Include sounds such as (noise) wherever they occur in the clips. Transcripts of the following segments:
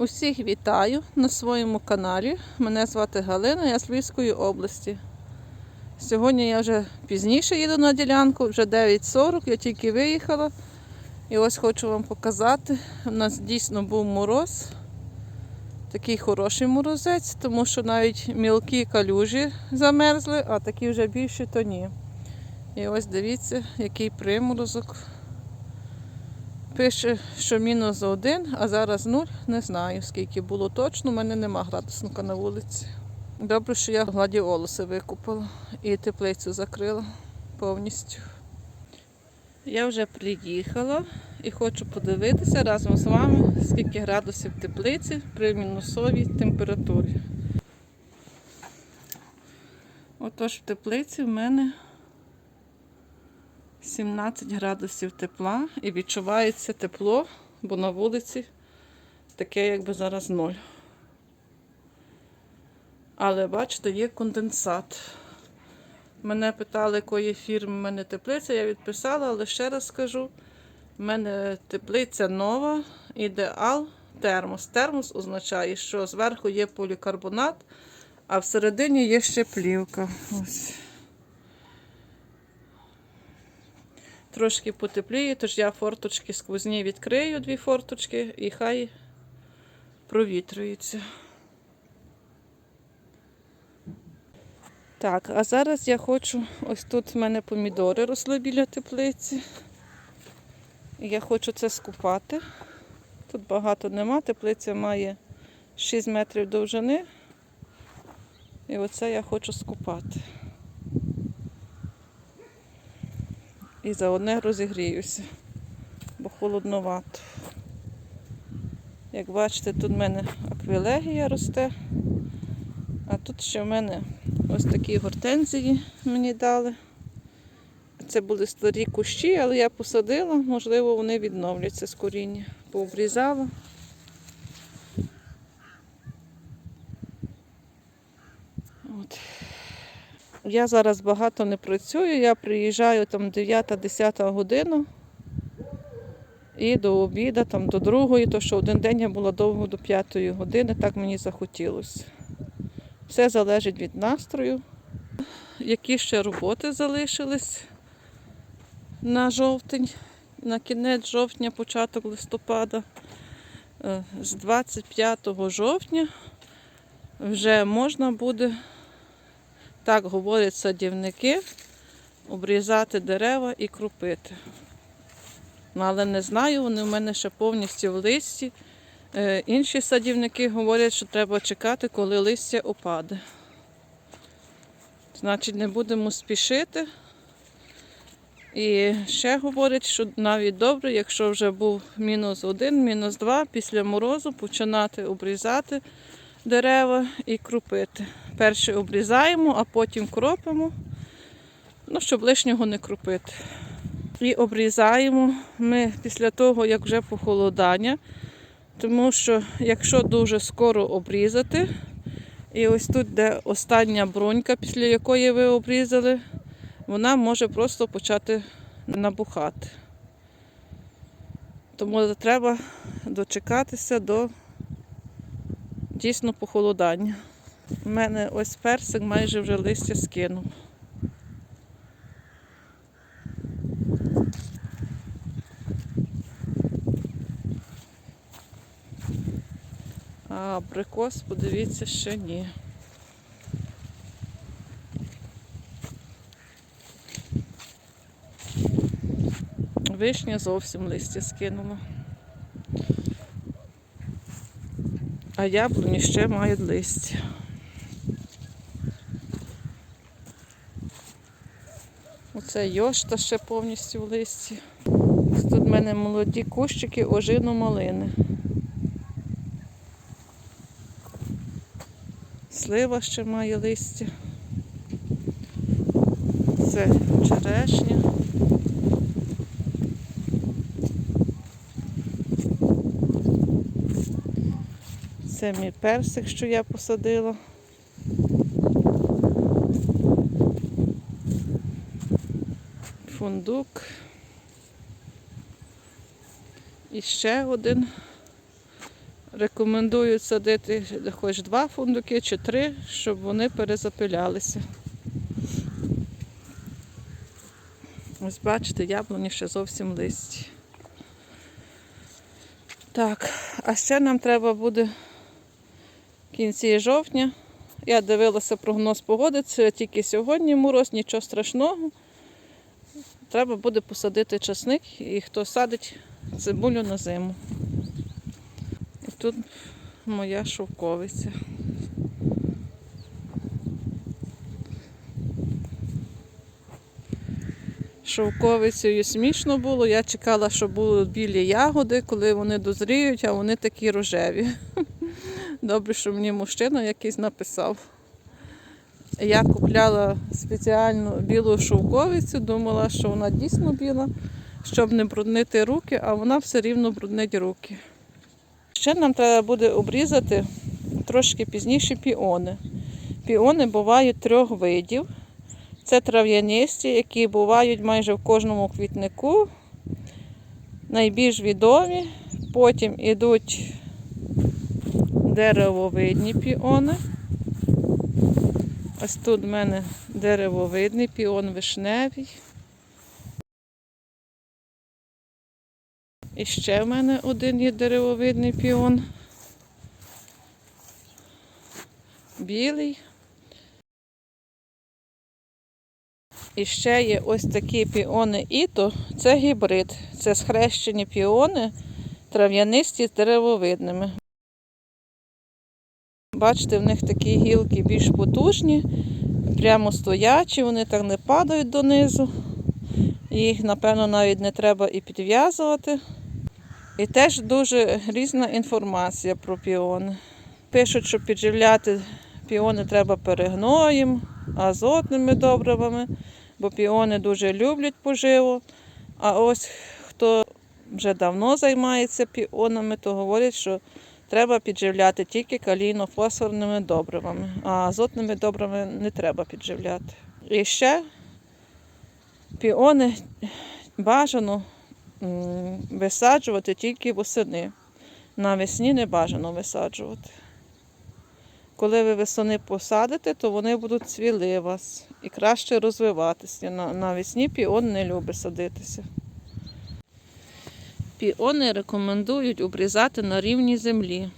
Усіх вітаю на своєму каналі. Мене звати Галина, я з Львівської області. Сьогодні я вже пізніше їду на ділянку, вже 9.40, я тільки виїхала. І ось хочу вам показати. У нас дійсно був мороз. Такий хороший морозець, тому що навіть мілкі калюжі замерзли, а такі вже більші то ні. І ось дивіться, який приморозок. Пише, що мінус один, а зараз нуль. Не знаю, скільки було точно. У мене нема градусника на вулиці. Добре, що я гладіолуси викупила і теплицю закрила повністю. Я вже приїхала і хочу подивитися разом з вами, скільки градусів теплиці при мінусовій температурі. Отож, в теплиці в мене 17 градусів тепла і відчувається тепло, бо на вулиці таке, якби зараз ноль. Але бачите, є конденсат. Мене питали, якої фірми в мене теплиця, я відписала, але ще раз скажу, в мене теплиця нова, ідеал термос. Термос означає, що зверху є полікарбонат, а всередині є ще плівка. Ось. Трошки потепліє, тож я форточки сквозні відкрию, дві форточки, і хай провітрюється. Так, а зараз я хочу, ось тут в мене помідори росли біля теплиці. Я хочу це скупати. Тут багато нема, теплиця має 6 метрів довжини. І оце я хочу скупати. І заодне розігріюся, бо холодновато. Як бачите, тут в мене аквілегія росте, а тут ще в мене ось такі гортензії мені дали. Це були старі кущі, але я посадила, можливо, вони відновляться з коріння. Пообрізала. Я зараз багато не працюю, я приїжджаю там 9-10 година і до обіду, там до другої, то що один день я була довго до 5 години, так мені захотілося. Все залежить від настрою. Які ще роботи залишились на жовтень, на кінець жовтня, початок листопада. Е, З 25 жовтня вже можна буде так говорять садівники, обрізати дерева і крупити. Ну, але не знаю, вони в мене ще повністю в листі. Е, інші садівники говорять, що треба чекати, коли листя опаде. Значить, не будемо спішити. І ще говорять, що навіть добре, якщо вже був мінус один, мінус два, після морозу починати обрізати дерева і крупити. Перше обрізаємо, а потім кропимо, ну, щоб лишнього не крупити. І обрізаємо ми після того, як вже похолодання, тому що якщо дуже скоро обрізати, і ось тут, де остання бронька, після якої ви обрізали, вона може просто почати набухати. Тому треба дочекатися до дійсно похолодання. У мене ось персик майже вже листя скинув. А абрикос, подивіться, ще ні. Вишня зовсім листя скинула. А яблуні ще мають листя. Оце йошта ще повністю в листі. Тут в мене молоді кущики ожину малини. Слива ще має листя. Це черешня. Це мій персик, що я посадила. Фундук. І ще один Рекомендую садити хоч два фундуки чи три, щоб вони перезапилялися. Ось бачите, яблуні ще зовсім листі. Так, а ще нам треба буде кінці жовтня. Я дивилася прогноз погоди, це тільки сьогодні мороз, нічого страшного. Треба буде посадити часник і хто садить цибулю на зиму. І тут моя шовковиця. Шовковицею смішно було. Я чекала, що будуть білі ягоди, коли вони дозріють, а вони такі рожеві. Добре, що мені мужчина якийсь написав. Я купляла спеціальну білу шовковицю, думала, що вона дійсно біла, щоб не бруднити руки, а вона все рівно бруднить руки. Ще нам треба буде обрізати трошки пізніше піони. Піони бувають трьох видів. Це трав'янисті, які бувають майже в кожному квітнику. Найбільш відомі. Потім йдуть деревовидні піони. Ось тут в мене деревовидний піон вишневий. І ще в мене один є деревовидний піон. Білий. І ще є ось такі піони іто. Це гібрид. Це схрещені піони, трав'янисті з деревовидними. Бачите, в них такі гілки більш потужні, прямо стоячі, вони так не падають донизу. Їх, напевно, навіть не треба і підв'язувати. І теж дуже різна інформація про піони. Пишуть, що підживляти піони треба перегноєм, азотними добривами, бо піони дуже люблять поживу. А ось хто вже давно займається піонами, то говорять, що треба підживляти тільки калійно-фосфорними добривами, а азотними добривами не треба підживляти. І ще піони бажано висаджувати тільки восени. Навесні не бажано висаджувати. Коли ви весени посадите, то вони будуть цвіли вас і краще розвиватися. Навесні піон не любить садитися. Піони рекомендують обрізати на рівні землі,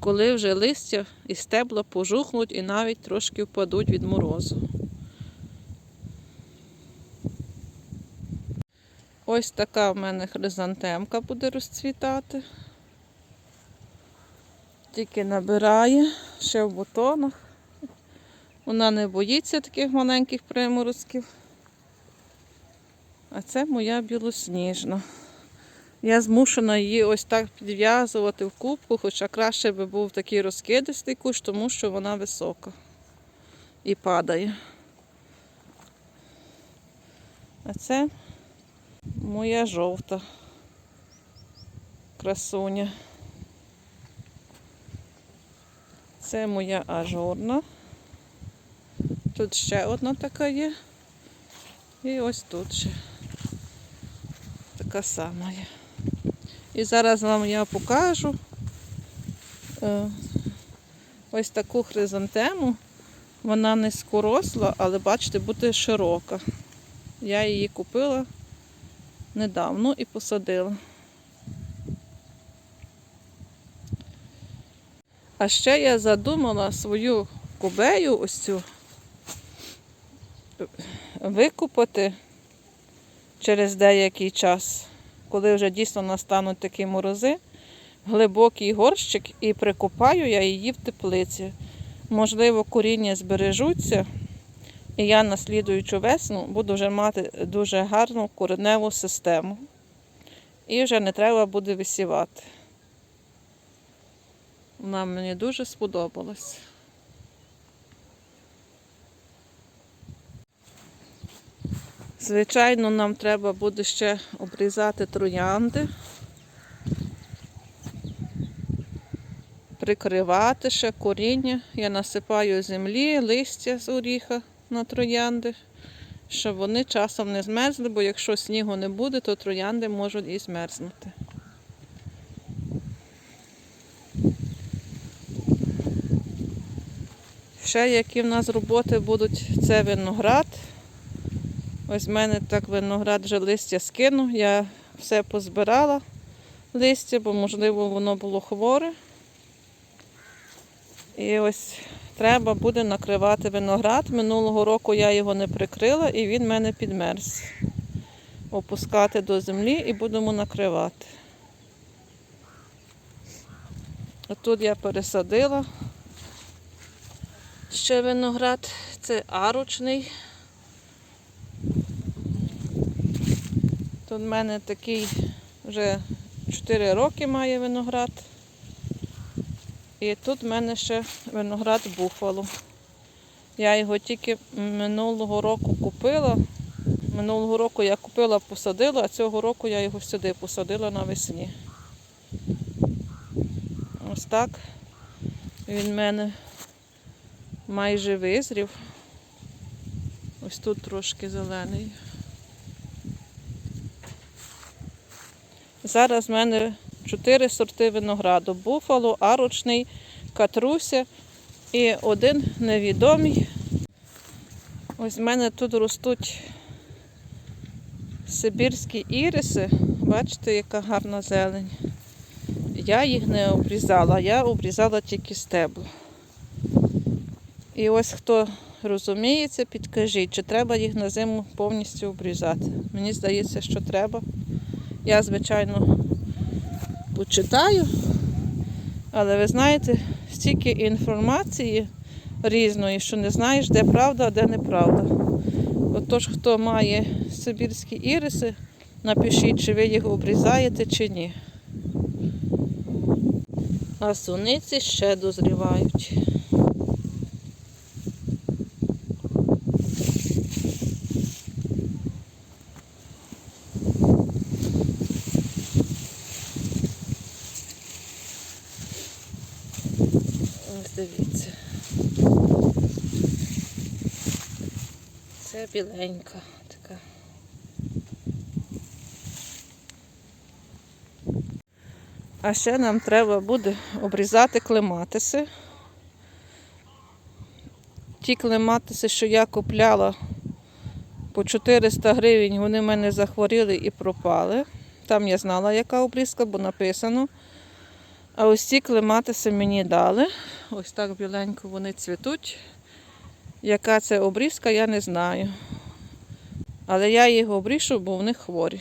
коли вже листя і стебла пожухнуть і навіть трошки впадуть від морозу. Ось така в мене хризантемка буде розцвітати. Тільки набирає, ще в бутонах. Вона не боїться таких маленьких приморозків. А це моя білосніжна. Я змушена її ось так підв'язувати в кубку, хоча краще би був такий розкидистий кущ, тому що вона висока і падає. А це моя жовта красуня. Це моя ажурна. Тут ще одна така є. І ось тут ще така сама є. І зараз вам я покажу е, ось таку хризантему. Вона низькоросла, але бачите, буде широка. Я її купила недавно і посадила. А ще я задумала свою кубею ось цю викупати через деякий час, коли вже дійсно настануть такі морози, глибокий горщик і прикопаю я її в теплиці. Можливо, коріння збережуться, і я на слідуючу весну буду вже мати дуже гарну кореневу систему. І вже не треба буде висівати. Вона мені дуже сподобалась. Звичайно, нам треба буде ще обрізати троянди, прикривати ще коріння. Я насипаю землі, листя з оріха на троянди, щоб вони часом не змерзли, бо якщо снігу не буде, то троянди можуть і змерзнути. Ще які в нас роботи будуть це виноград. Ось в мене так виноград вже листя скинув. Я все позбирала листя, бо, можливо, воно було хворе. І ось треба буде накривати виноград. Минулого року я його не прикрила і він в мене підмерз. Опускати до землі і будемо накривати. А Тут я пересадила ще виноград. Це арочний. Тут в мене такий вже 4 роки має виноград. І тут в мене ще виноград буфало. Я його тільки минулого року купила. Минулого року я купила, посадила, а цього року я його сюди посадила навесні. Ось так. Він в мене майже визрів. Ось тут трошки зелений. Зараз в мене чотири сорти винограду. Буфало, арочний, катруся і один невідомий. Ось в мене тут ростуть сибірські іриси. Бачите, яка гарна зелень. Я їх не обрізала, я обрізала тільки стебло. І ось хто розуміється, підкажіть, чи треба їх на зиму повністю обрізати. Мені здається, що треба. Я, звичайно, почитаю, але ви знаєте, стільки інформації різної, що не знаєш, де правда, а де неправда. Отож, хто має сибірські іриси, напишіть, чи ви їх обрізаєте, чи ні. А суниці ще дозрівають. Ось дивіться. Це біленька така. А ще нам треба буде обрізати клематиси. Ті клематиси, що я купляла по 400 гривень, вони в мене захворіли і пропали. Там я знала, яка обрізка, бо написано. А ось ці клематиси мені дали. Ось так біленько вони цвітуть. Яка це обрізка, я не знаю. Але я їх обрішу, бо вони хворі.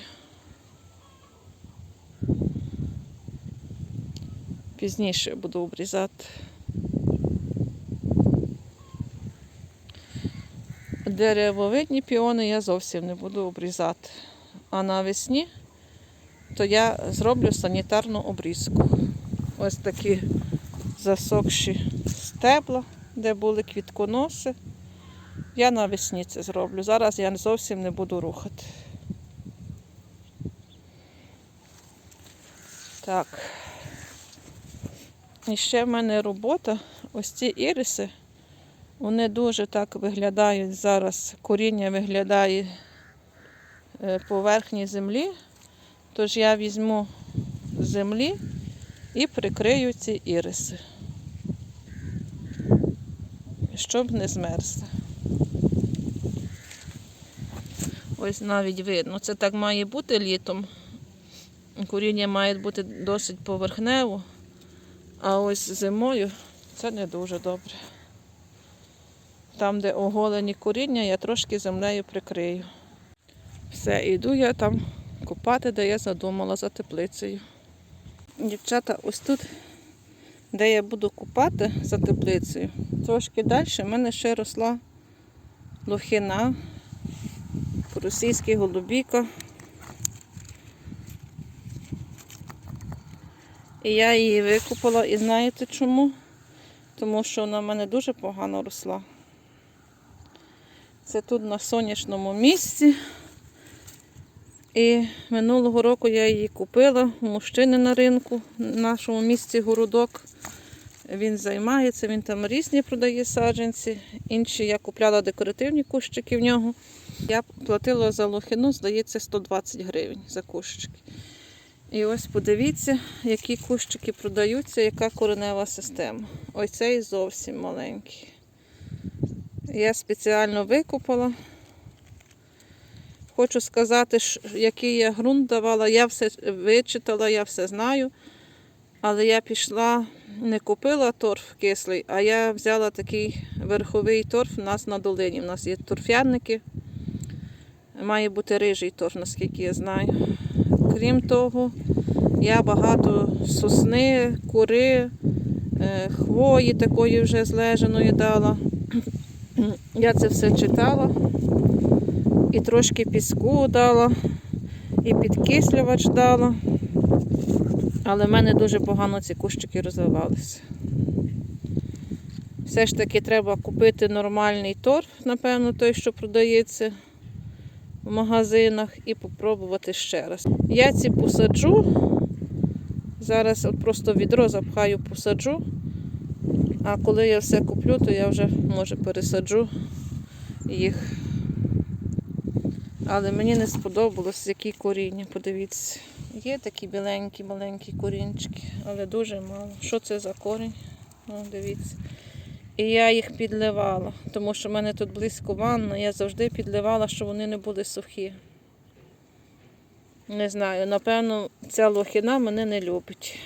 Пізніше буду обрізати. Деревовидні піони я зовсім не буду обрізати. А навесні то я зроблю санітарну обрізку. Ось такі засохші стебла, де були квітконоси. Я навесні це зроблю. Зараз я зовсім не буду рухати. Так. І ще в мене робота. Ось ці іриси, вони дуже так виглядають зараз. Коріння виглядає е, поверхні землі. Тож я візьму землі і прикрию ці іриси, щоб не змерзли. Ось навіть видно, це так має бути літом. Коріння має бути досить поверхнево, а ось зимою це не дуже добре. Там, де оголені коріння, я трошки землею прикрию. Все, іду я там копати, де я задумала за теплицею. Дівчата, ось тут, де я буду купати за теплицею, трошки далі в мене ще росла лохина, російський голубіка. І я її викупила, і знаєте чому? Тому що вона в мене дуже погано росла. Це тут на сонячному місці. І минулого року я її купила у мужчини на ринку в нашому місці городок. Він займається, він там різні продає саджанці. Інші я купляла декоративні кущики в нього. Я платила за лохину, здається, 120 гривень за кущики. І ось подивіться, які кущики продаються, яка коренева система. Ось цей зовсім маленький. Я спеціально викопала. Хочу сказати, який я ґрунт давала. Я все вичитала, я все знаю. Але я пішла, не купила торф кислий, а я взяла такий верховий торф у нас на долині. У нас є торфяники. Має бути рижий торф, наскільки я знаю. Крім того, я багато сосни, кури, е, хвої такої вже злежаної дала. (clears throat) Я це все читала. І трошки піску дала, і підкислювач дала. Але в мене дуже погано ці кущики розвивалися. Все ж таки треба купити нормальний торф, напевно, той, що продається в магазинах, і попробувати ще раз. Я ці посаджу. Зараз от просто відро запхаю, посаджу. А коли я все куплю, то я вже може пересаджу їх. Але мені не сподобалось, які коріння, подивіться. Є такі біленькі, маленькі корінчики, але дуже мало. Що це за корінь? Ну, дивіться. І я їх підливала, тому що в мене тут близько ванна, я завжди підливала, щоб вони не були сухі. Не знаю, напевно, ця лохина мене не любить.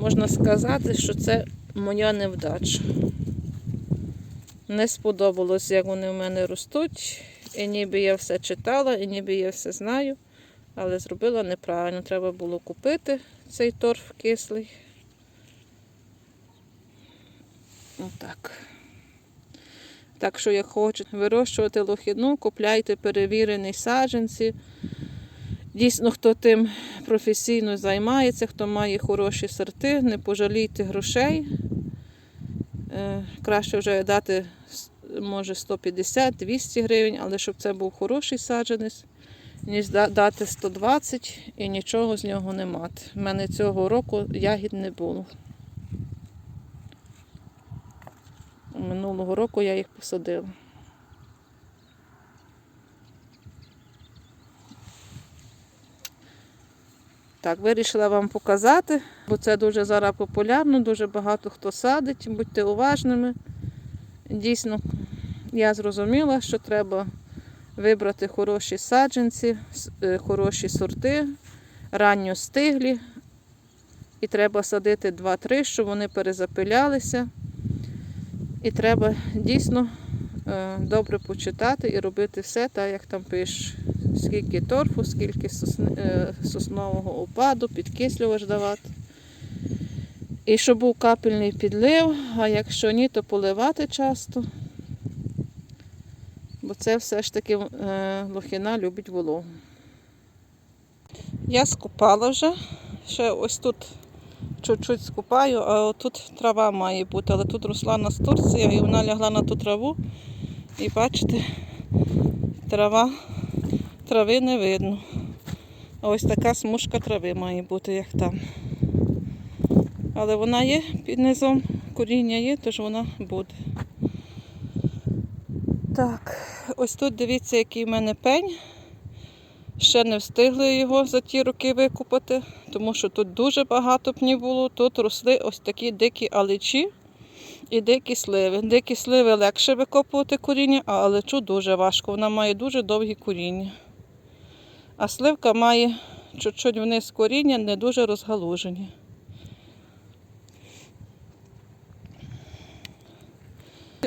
Можна сказати, що це моя невдача. Не сподобалось, як вони в мене ростуть. І ніби я все читала, і ніби я все знаю, але зробила неправильно. Треба було купити цей торф кислий. Отак. Так що, як хочете вирощувати лохідну, купляйте перевірені саджанці. Дійсно, хто тим професійно займається, хто має хороші сорти, не пожалійте грошей. Е, Краще вже дати може 150-200 гривень, але щоб це був хороший саджанець, ніж дати 120 і нічого з нього не мати. У мене цього року ягід не було. Минулого року я їх посадила. Так, вирішила вам показати, бо це дуже зараз популярно, дуже багато хто садить, будьте уважними. Дійсно, я зрозуміла, що треба вибрати хороші саджанці, е, хороші сорти, ранньо стиглі. І треба садити 2-3, щоб вони перезапилялися. І треба дійсно е, добре почитати і робити все так, як там пише. Скільки торфу, скільки е, соснового опаду, підкислювач давати. І щоб був капельний підлив, а якщо ні, то поливати часто. Бо це все ж таки е, лохина любить вологу. Я скупала вже. Ще ось тут чуть-чуть скупаю, а тут трава має бути, але тут росла настурція і вона лягла на ту траву. І бачите, трава, трави не видно. Ось така смужка трави має бути, як там. Але вона є під низом, коріння є, тож вона буде. Так, ось тут дивіться, який в мене пень. Ще не встигли його за ті роки викупати, тому що тут дуже багато пнів було. Тут росли ось такі дикі аличі і дикі сливи. Дикі сливи легше викопувати коріння, а аличу дуже важко. Вона має дуже довгі коріння. А сливка має чуть-чуть вниз коріння, не дуже розгалужені.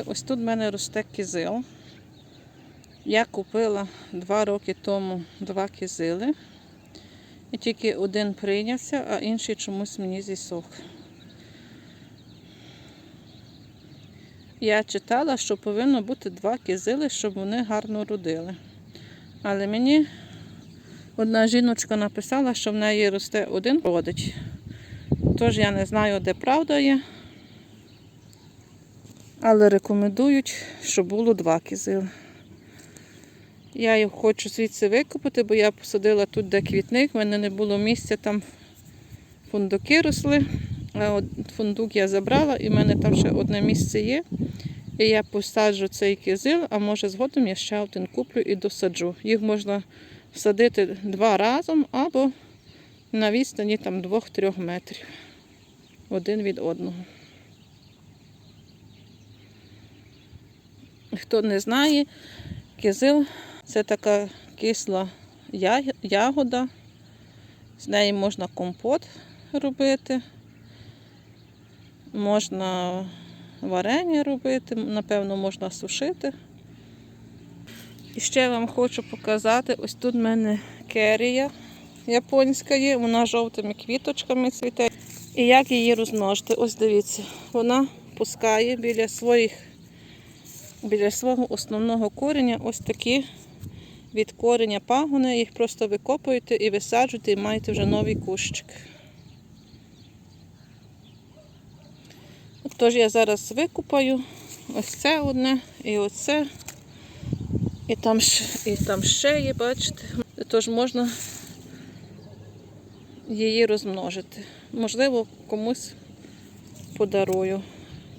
Ось тут в мене росте кизил. Я купила два роки тому два кизили. І тільки один прийнявся, а інший чомусь мені зісох. Я читала, що повинно бути два кизили, щоб вони гарно родили. Але мені одна жіночка написала, що в неї росте один родич. Тож я не знаю, де правда є. Але рекомендують, щоб було два кизили. Я їх хочу звідси викопати, бо я посадила тут, де квітник, в мене не було місця, там фундуки росли. А от фундук я забрала, і в мене там ще одне місце є. І я посаджу цей кизил, а може згодом я ще один куплю і досаджу. Їх можна садити два разом або на відстані там 2-3 метрів один від одного. Хто не знає, кизил це така кисла ягода. З неї можна компот робити, можна варення робити, напевно, можна сушити. І ще вам хочу показати, ось тут в мене керія японська є, вона жовтими квіточками цвіте. І як її розмножити? Ось дивіться, вона пускає біля своїх, біля свого основного кореня ось такі від кореня пагони, їх просто викопуєте і висаджуєте, і маєте вже новий кущик. Тож я зараз викупаю ось це одне і оце. І там, і там ще є, бачите. Тож можна її розмножити. Можливо, комусь подарую.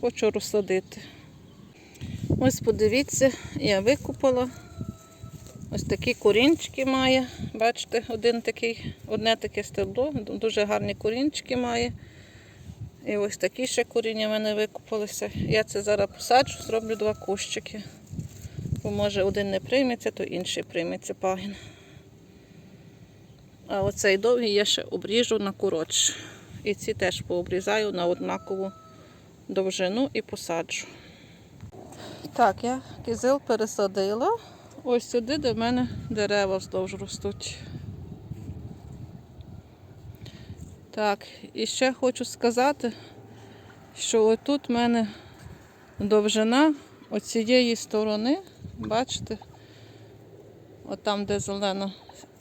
Хочу розсадити. Ось подивіться, я викупала. Ось такі корінчики має. Бачите, один такий, одне таке стебло, дуже гарні корінчики має. І ось такі ще коріння в мене викупалися. Я це зараз посаджу, зроблю два кущики. Бо може один не прийметься, то інший прийметься пагін. А оцей довгий я ще обріжу на коротше. І ці теж пообрізаю на однакову довжину і посаджу. Так, я кизил пересадила. Ось сюди, в мене дерева вздовж ростуть. Так, і ще хочу сказати, що отут в мене довжина оцієї сторони, бачите, отам, де зелена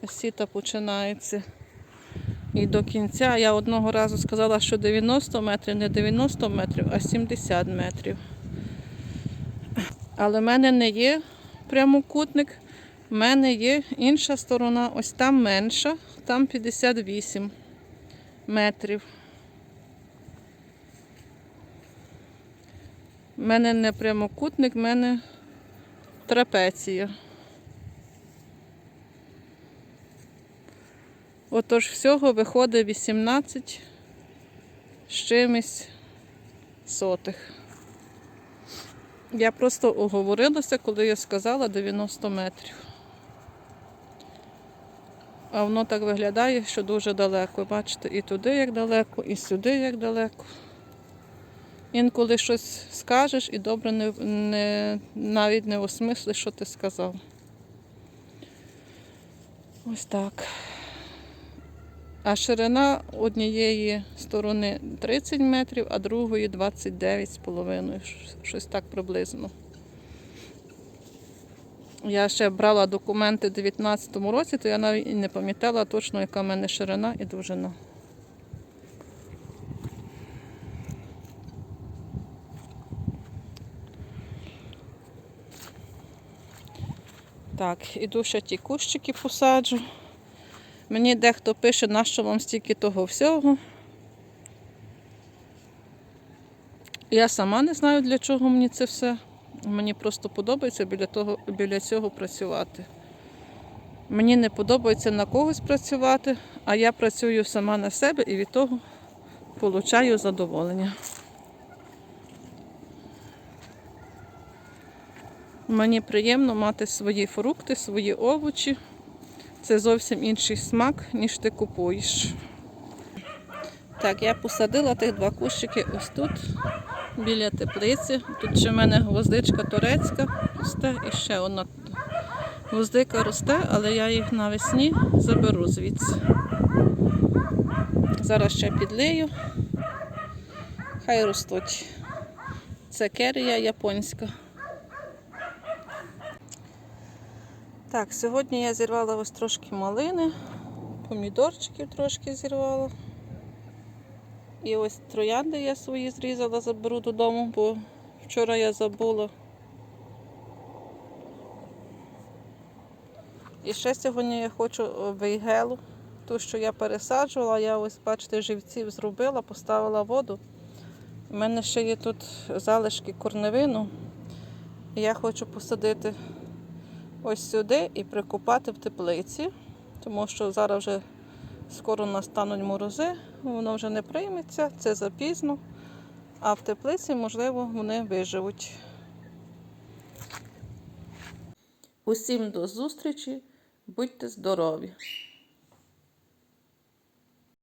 сіта починається. І до кінця я одного разу сказала, що 90 метрів, не 90 метрів, а 70 метрів. Але в мене не є прямокутник, в мене є інша сторона, ось там менша, там 58 метрів. У мене не прямокутник, в мене трапеція. Отож, всього виходить 18 з чимось сотих. Я просто оговорилася, коли я сказала 90 метрів. А воно так виглядає, що дуже далеко. Бачите, і туди як далеко, і сюди як далеко. Інколи щось скажеш і добре не, не, навіть не осмислиш, що ти сказав. Ось так. А ширина однієї сторони 30 метрів, а другої 29,5. Щось так приблизно. Я ще брала документи у 2019 році, то я навіть не пам'ятала точно, яка в мене ширина і довжина. Так, іду ще ті кущики посаджу. Мені дехто пише, нащо вам стільки того всього. Я сама не знаю, для чого мені це все. Мені просто подобається біля, того, біля цього працювати. Мені не подобається на когось працювати, а я працюю сама на себе і від того получаю задоволення. Мені приємно мати свої фрукти, свої овочі. Це зовсім інший смак, ніж ти купуєш. Так, я посадила тих два кущики ось тут, біля теплиці. Тут ще в мене гвоздичка турецька росте і ще одна гвоздика росте, але я їх навесні заберу звідси. Зараз ще підлию. Хай ростуть. Це керія японська. Так, сьогодні я зірвала ось трошки малини, помідорчиків трошки зірвала. І ось троянди я свої зрізала, заберу додому, бо вчора я забула. І ще сьогодні я хочу вейгелу, ту, що я пересаджувала, я ось, бачите, живців зробила, поставила воду. У мене ще є тут залишки корневину. Я хочу посадити ось сюди і прикупати в теплиці, тому що зараз вже скоро настануть морози, воно вже не прийметься, це запізно, а в теплиці, можливо, вони виживуть. Усім до зустрічі, будьте здорові!